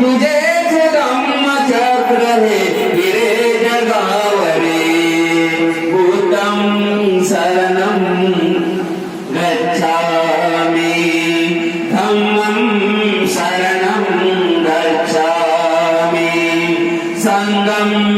तुझे तुझेच धम्मचक्र हे हिरे जगावरे। भूतम शरणम गच्छामि। धम्मं शरणं गच्छामि। संगम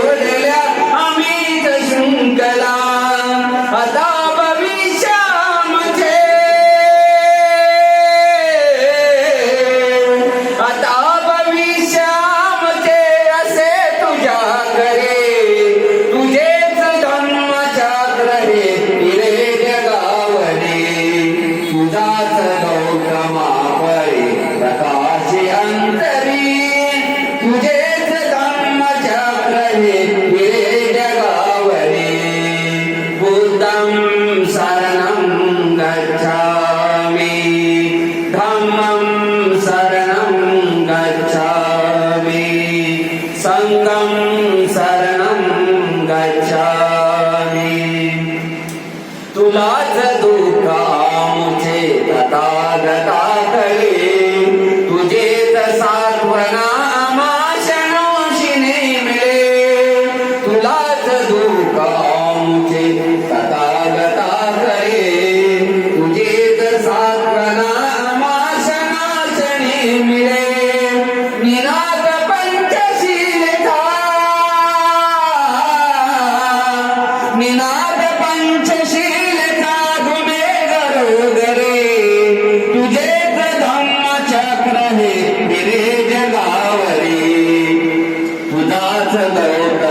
गच्छामि तुला च दुःखामुचे तथा गता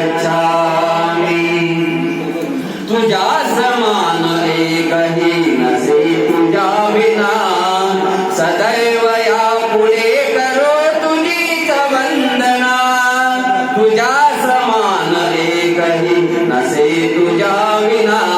गच्छामि तुझा समान एकही नसे सदैव या पुढे करो तुझीच वंदना। तुझा समान एकही नसे तुझ्या विना।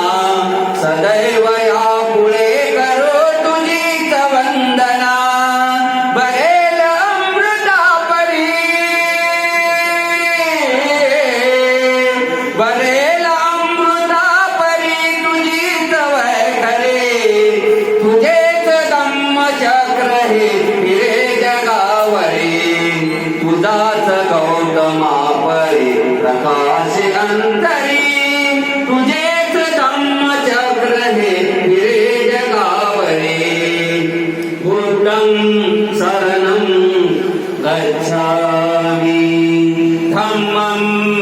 नवे प्रकाश अंतरी तुझेच धम्मचक्र हे निरे जगावरे गुरुडं शरणं गच्छामि। धम्मं